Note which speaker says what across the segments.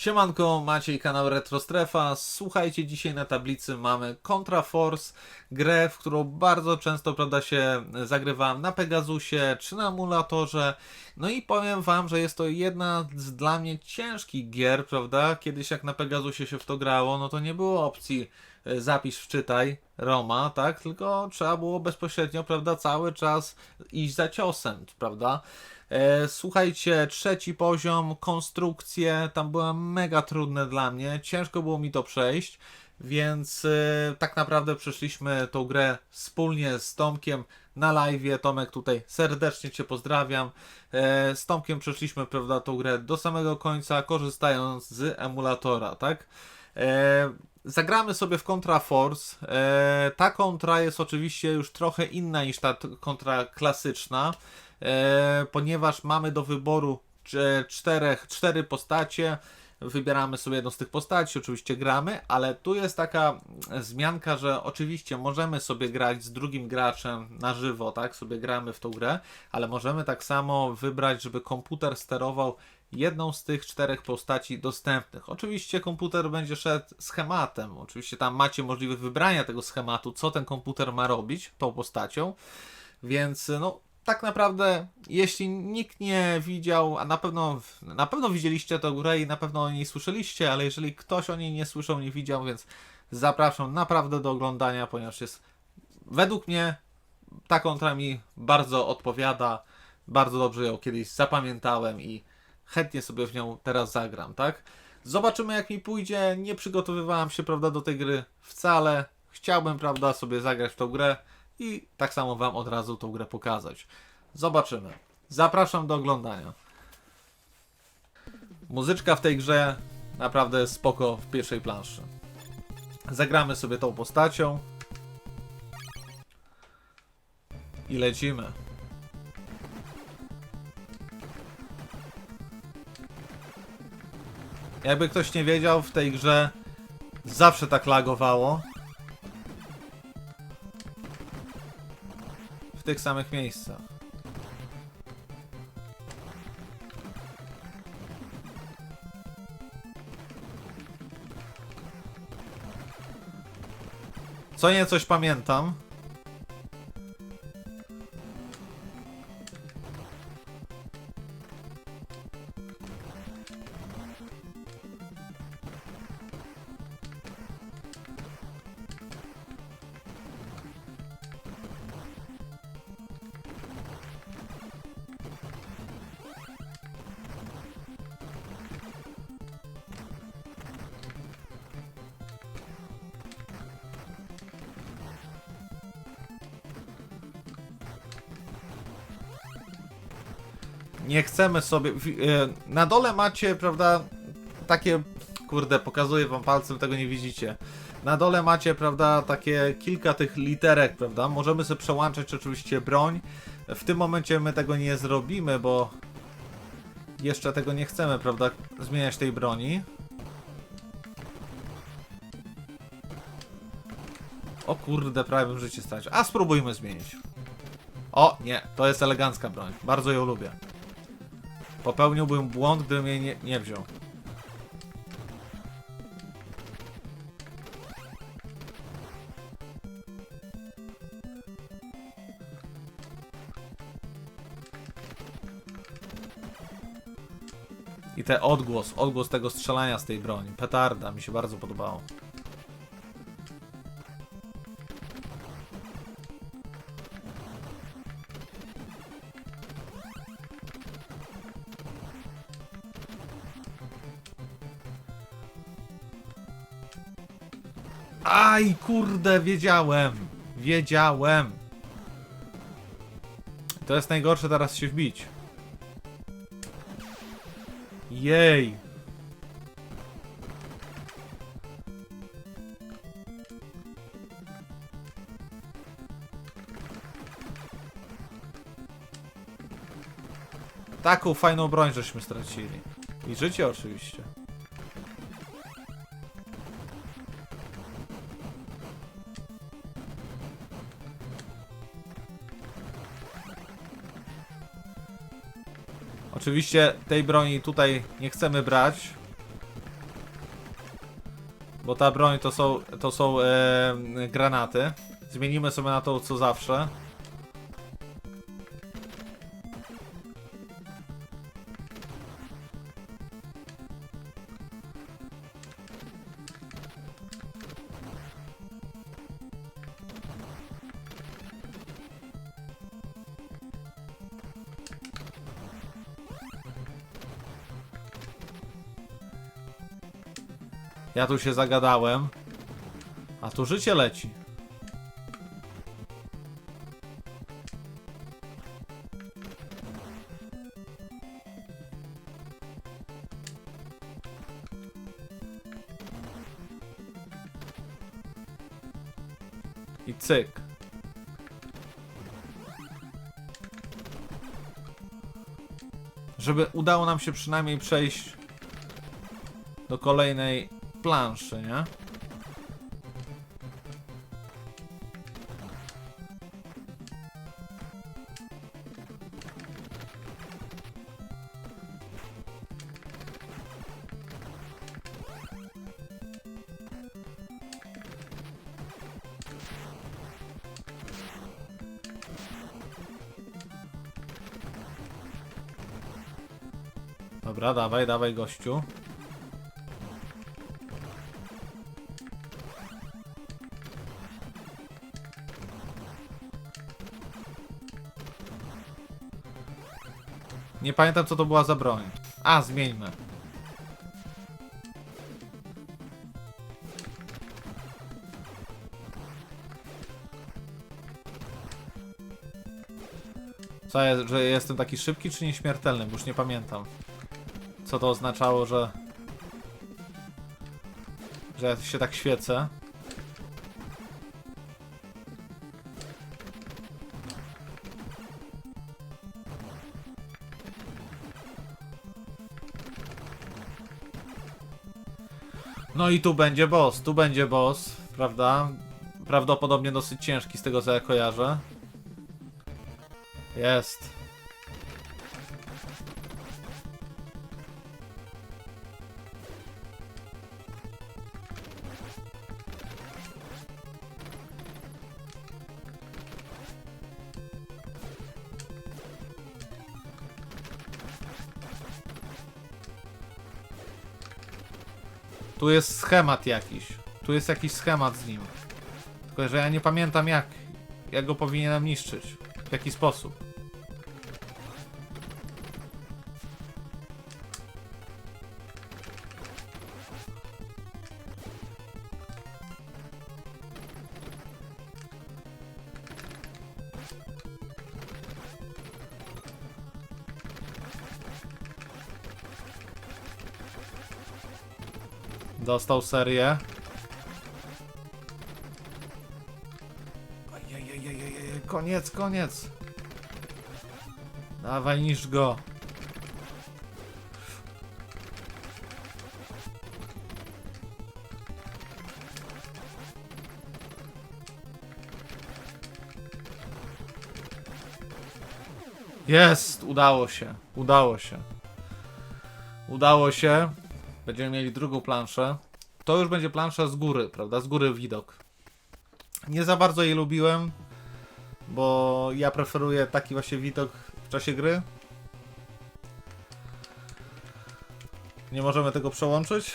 Speaker 1: Siemanko, Maciej, kanał Retrostrefa. Słuchajcie, dzisiaj na tablicy mamy Contra Force, grę, w którą bardzo często, prawda, się zagrywałem na Pegasusie czy na emulatorze. No i powiem wam, że jest to jedna z dla mnie ciężkich gier, prawda? Kiedyś jak na Pegasusie się w to grało, no to nie było opcji e, zapisz, wczytaj Roma, tak? Tylko trzeba było bezpośrednio, prawda, cały czas iść za ciosem, prawda? E, Słuchajcie, trzeci poziom, konstrukcje, tam były mega trudne dla mnie, ciężko było mi to przejść, więc e, tak naprawdę przeszliśmy tą grę wspólnie z Tomkiem na live. Tomek tutaj serdecznie Cię pozdrawiam. E, Z Tomkiem przeszliśmy, prawda, tą grę do samego końca, korzystając z emulatora, tak? Zagramy sobie w Contra Force. Ta kontra jest oczywiście już trochę inna niż ta kontra klasyczna, ponieważ mamy do wyboru czterech, cztery postacie. Wybieramy sobie jedną z tych postaci, oczywiście gramy, ale tu jest taka zmianka, że oczywiście możemy sobie grać z drugim graczem na żywo, tak? Sobie gramy w tą grę, ale możemy tak samo wybrać, żeby komputer sterował jedną z tych czterech postaci dostępnych. Oczywiście komputer będzie szedł schematem. Oczywiście tam macie możliwość wybrania tego schematu, co ten komputer ma robić tą postacią. Więc no tak naprawdę, jeśli nikt nie widział, a na pewno na pewno widzieliście tę grę i na pewno o niej słyszeliście, ale jeżeli ktoś o niej nie słyszał, nie widział, więc zapraszam naprawdę do oglądania, ponieważ jest według mnie ta kontra mi bardzo odpowiada. Bardzo dobrze ją kiedyś zapamiętałem i chętnie sobie w nią teraz zagram, tak? Zobaczymy jak mi pójdzie. Nie przygotowywałem się, prawda, do tej gry wcale. Chciałbym, prawda, sobie zagrać w tą grę i tak samo wam od razu tą grę pokazać. Zobaczymy. Zapraszam do oglądania. Muzyczka w tej grze naprawdę spoko w pierwszej planszy. Zagramy sobie tą postacią. I lecimy. Jakby ktoś nie wiedział, w tej grze zawsze tak lagowało. Tych samych miejscach. Co nie coś pamiętam. Nie chcemy sobie. e, Na dole macie, prawda, takie. Kurde, pokazuję wam palcem, tego nie widzicie. Na dole macie, prawda, takie kilka tych literek, prawda? Możemy sobie przełączać oczywiście broń. W tym momencie my tego nie zrobimy, bo jeszcze tego nie chcemy, prawda, zmieniać tej broni. O kurde, prawie bym życie stać. A spróbujmy zmienić. O, nie, to jest elegancka broń. Bardzo ją lubię. Popełniłbym błąd, gdybym jej nie, nie wziął. I ten odgłos, odgłos tego strzelania z tej broni. Petarda, mi się bardzo podobało. Aj, kurde, wiedziałem. Wiedziałem. To jest najgorsze teraz się wbić. Jej. Taką fajną broń żeśmy stracili. I życie oczywiście. Oczywiście tej broni tutaj nie chcemy brać. Bo ta broń to są, to są e, granaty. Zmienimy sobie na to co zawsze. Ja tu się zagadałem. A tu życie leci. I cyk. Żeby udało nam się przynajmniej przejść do kolejnej planszy, nie? Dobra, dawaj, dawaj gościu. Nie pamiętam co to była za broń. A, zmieńmy. Co, że jestem taki szybki czy nieśmiertelny? Bo już nie pamiętam. Co to oznaczało, że... Że ja się tak świecę. No i tu będzie boss, tu będzie boss, prawda? Prawdopodobnie dosyć ciężki z tego co ja kojarzę. Jest. Tu jest schemat jakiś. Tu jest jakiś schemat z nim. Tylko, że ja nie pamiętam jak. Jak go powinienem niszczyć. W jaki sposób. Dostał serię. Koniec, koniec. Dawaj, niż go. Jest! Udało się. Udało się. Udało się. Będziemy mieli drugą planszę. To już będzie plansza z góry, prawda? Z góry widok. Nie za bardzo jej lubiłem, bo ja preferuję taki właśnie widok w czasie gry. Nie możemy tego przełączyć.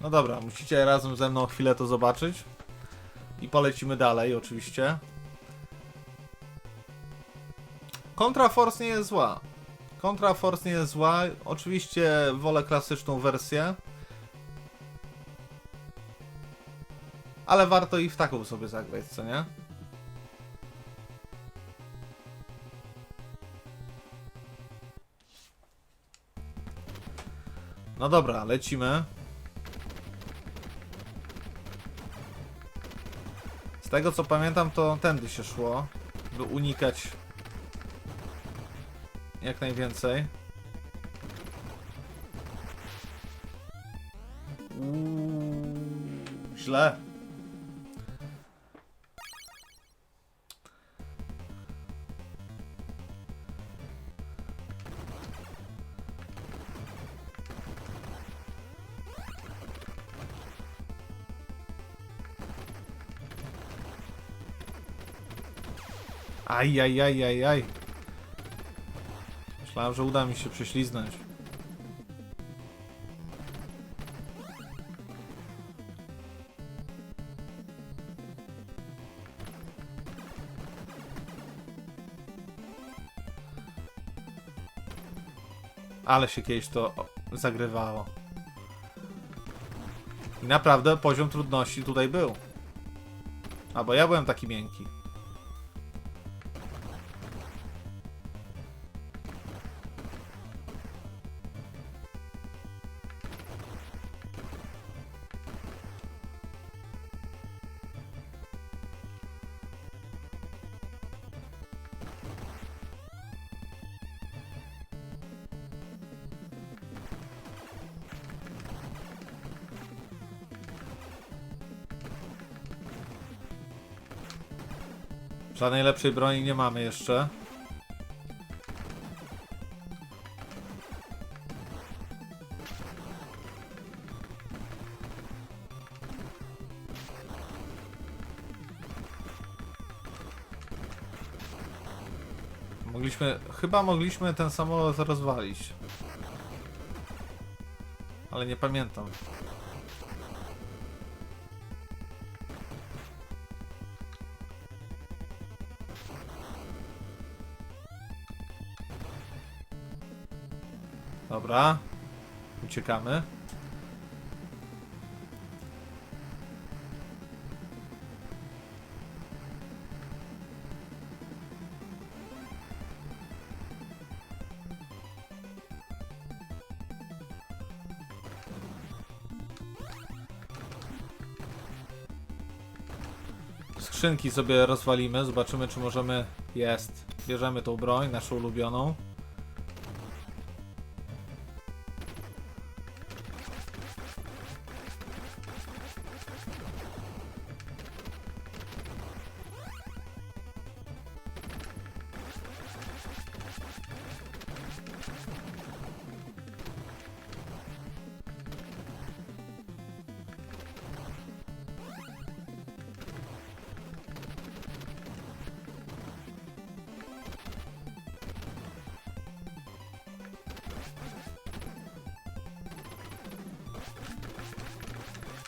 Speaker 1: No dobra, musicie razem ze mną chwilę to zobaczyć. I polecimy dalej, oczywiście. Contra Force nie jest zła. Contra Force nie jest zła. Oczywiście wolę klasyczną wersję. Ale warto i w taką sobie zagrać, co nie? No dobra, lecimy. Z tego co pamiętam, to tędy się szło, by unikać jak najwięcej. Uuu, źle. Aj, aj, aj, aj, aj. Myślałem, że uda mi się prześliznąć. Ale się kiedyś to zagrywało. I naprawdę poziom trudności tutaj był. Albo ja byłem taki miękki. Żadnej lepszej broni nie mamy jeszcze. Mogliśmy, chyba mogliśmy ten samolot rozwalić. Ale nie pamiętam. Dobra. Uciekamy. Skrzynki sobie rozwalimy, zobaczymy czy możemy... Jest. Bierzemy tą broń, naszą ulubioną.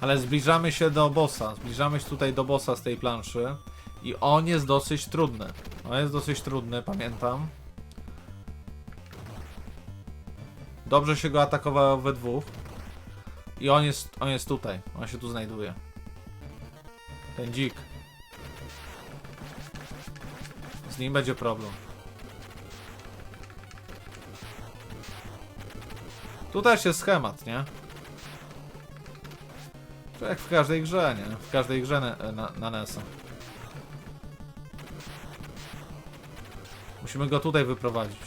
Speaker 1: Ale zbliżamy się do bossa. Zbliżamy się tutaj do bossa z tej planszy. I on jest dosyć trudny. On jest dosyć trudny, pamiętam. Dobrze się go atakowało we dwóch. I on jest, on jest tutaj. On się tu znajduje. Ten dzik. Z nim będzie problem. Tu też jest schemat, nie? To jak w każdej grze, nie? W każdej grze na, na, na NES-a. Musimy go tutaj wyprowadzić.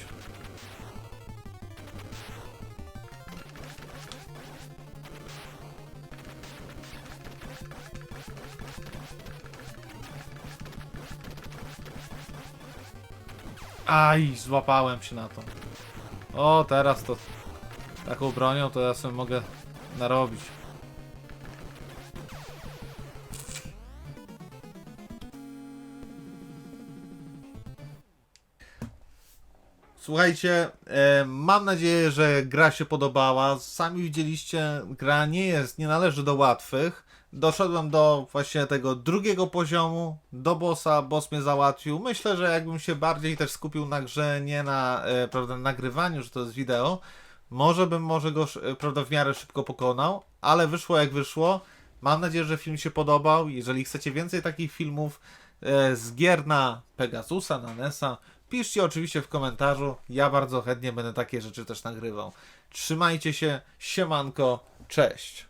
Speaker 1: Aj, złapałem się na to. O, teraz to taką bronią to ja sobie mogę narobić. Słuchajcie, e, mam nadzieję, że gra się podobała. Sami widzieliście, gra nie jest, nie należy do łatwych. Doszedłem do właśnie tego drugiego poziomu, do bossa, boss mnie załatwił. Myślę, że jakbym się bardziej też skupił na grze, nie na e, prawda, nagrywaniu, że to jest wideo, może bym może go e, prawda, w miarę szybko pokonał, ale wyszło jak wyszło. Mam nadzieję, że film się podobał. Jeżeli chcecie więcej takich filmów z gier na Pegasusa, na NESa, Piszcie oczywiście w komentarzu. Ja bardzo chętnie będę takie rzeczy też nagrywał. Trzymajcie się. Siemanko. Cześć.